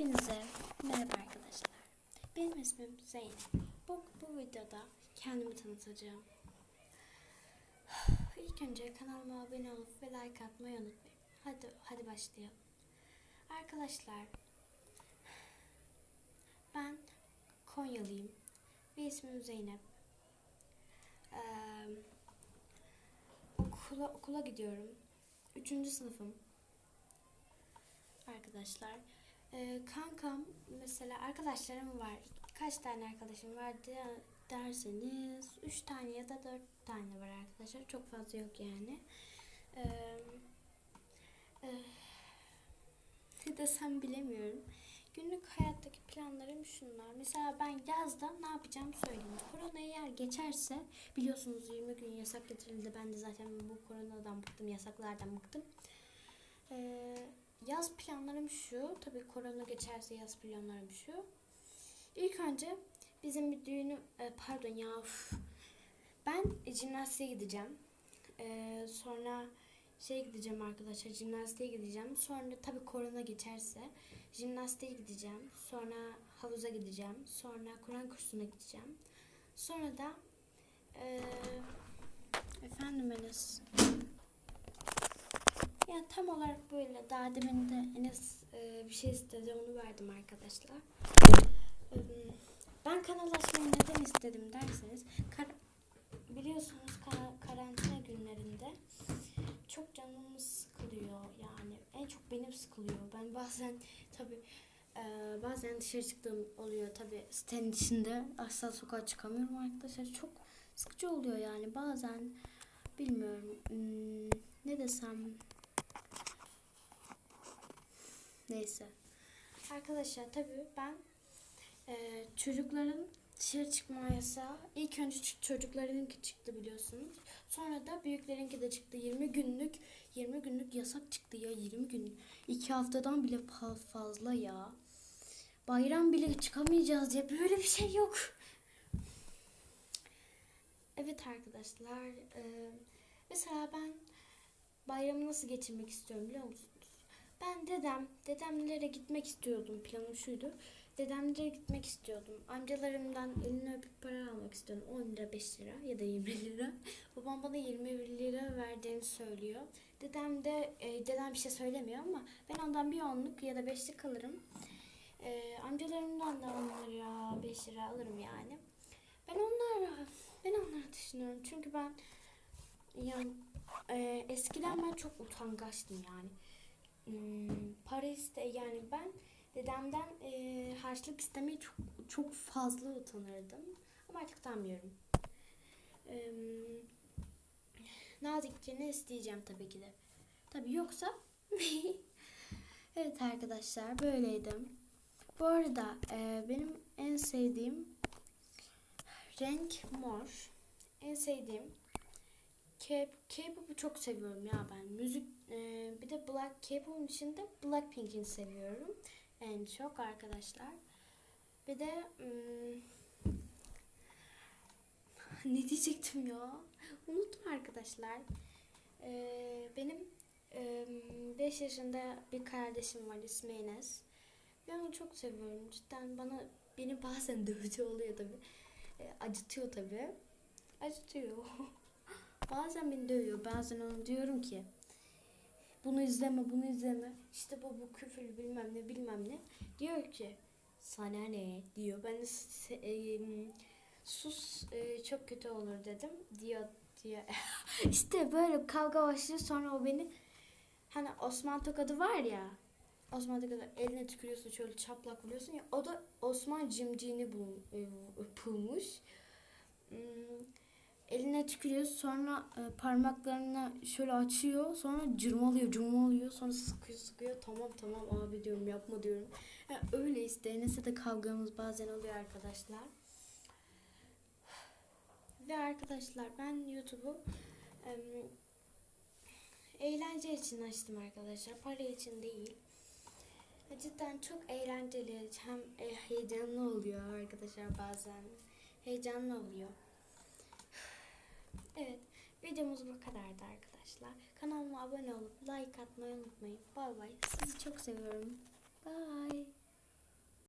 Hepinize merhaba arkadaşlar. Benim ismim Zeynep. Bu, bu videoda kendimi tanıtacağım. İlk önce kanalıma abone olup ve like atmayı unutmayın. Hadi, hadi başlayalım. Arkadaşlar, ben Konyalıyım ve ismim Zeynep. Ee, okula, okula gidiyorum. Üçüncü sınıfım arkadaşlar. Ee, kankam mesela arkadaşlarım var. Kaç tane arkadaşım var de- derseniz 3 tane ya da 4 tane var arkadaşlar. Çok fazla yok yani. Ee, e, ne desem bilemiyorum. Günlük hayattaki planlarım şunlar. Mesela ben yazda ne yapacağım söyleyeyim. Korona eğer geçerse biliyorsunuz 20 gün yasak getirildi. Ben de zaten bu koronadan bıktım, yasaklardan bıktım. Ee, yaz planlarım şu. Tabii korona geçerse yaz planlarım şu. İlk önce bizim bir düğünü e, pardon ya uf. ben jimnastiğe gideceğim. Ee, sonra şey gideceğim arkadaşlar jimnastiğe gideceğim. Sonra tabii korona geçerse jimnastiğe gideceğim. Sonra havuza gideceğim. Sonra Kur'an kursuna gideceğim. Sonra da e, efendim Enes. Olarak böyle. Daha demin de Enes e, bir şey istedi. Onu verdim arkadaşlar. E, ben kanal açmayı neden istedim derseniz kar- biliyorsunuz kar- karantina günlerinde çok canımız sıkılıyor yani en çok benim sıkılıyor ben bazen tabi bazen dışarı çıktığım oluyor tabi sitenin içinde asla sokağa çıkamıyorum arkadaşlar çok sıkıcı oluyor yani bazen bilmiyorum hmm, ne desem neyse arkadaşlar tabi ben ee, çocukların dışarı çıkma yasağı ilk önce çocuklarınki çıktı biliyorsunuz. Sonra da büyüklerinki de çıktı. 20 günlük 20 günlük yasak çıktı ya 20 gün. 2 haftadan bile fa- fazla ya. Bayram bile çıkamayacağız ya böyle bir şey yok. Evet arkadaşlar. e, mesela ben bayramı nasıl geçirmek istiyorum biliyor musunuz? Ben dedem, dedemlere gitmek istiyordum. Planım şuydu. Dedemlere gitmek istiyordum. Amcalarımdan elini öpüp para almak istiyordum. 10 lira, 5 lira ya da 20 lira. Babam bana 21 lira verdiğini söylüyor. Dedem de, e, dedem bir şey söylemiyor ama ben ondan bir onluk ya da beşlik alırım. E, amcalarımdan da 10 lira, 5 lira alırım yani. Ben onlara, ben onları düşünüyorum. Çünkü ben yani e, eskiden ben çok utangaçtım yani. Hmm, para iste yani ben dedemden e, harçlık istemeye çok çok fazla utanırdım ama artık utanmıyorum. E, nazikçe ne isteyeceğim tabii ki de. Tabii yoksa evet arkadaşlar böyleydim. Bu arada e, benim en sevdiğim renk mor. En sevdiğim K-pop'u çok seviyorum ya ben. Müzik e, bir de Black K-pop'un içinde Blackpink'i seviyorum en çok arkadaşlar. Bir de hmm, ne diyecektim ya? Unuttum arkadaşlar. Ee, benim 5 yaşında bir kardeşim var ismi Enes. Ben onu çok seviyorum. Cidden bana beni bazen dövücü oluyor tabi. acıtıyor tabi. Acıtıyor. bazen beni dövüyor. Bazen onu diyorum ki bunu izleme bunu izleme. İşte bu bu küfür bilmem ne bilmem ne. Diyor ki sana ne diyor. Ben de e, sus e, çok kötü olur dedim. Diyor diyor. işte böyle kavga başlıyor sonra o beni hani Osman Tokadı var ya Osman Tokadı eline tükürüyorsun şöyle çaplak vuruyorsun ya o da Osman cimciğini bul, e, bulmuş. Hmm, eline tükürüyor sonra e, parmaklarını şöyle açıyor sonra cırmalıyor cırmalıyor sonra sıkıyor sıkıyor tamam tamam abi diyorum yapma diyorum. Yani öyle işte Enes'e de kavgamız bazen oluyor arkadaşlar. Ve arkadaşlar ben YouTube'u em, eğlence için açtım arkadaşlar. Para için değil. Cidden çok eğlenceli hem e, heyecanlı oluyor arkadaşlar bazen. Heyecanlı oluyor. Videomuz bu kadardı arkadaşlar. Kanalıma abone olup like atmayı unutmayın. Bay bay. Sizi çok seviyorum. Bye.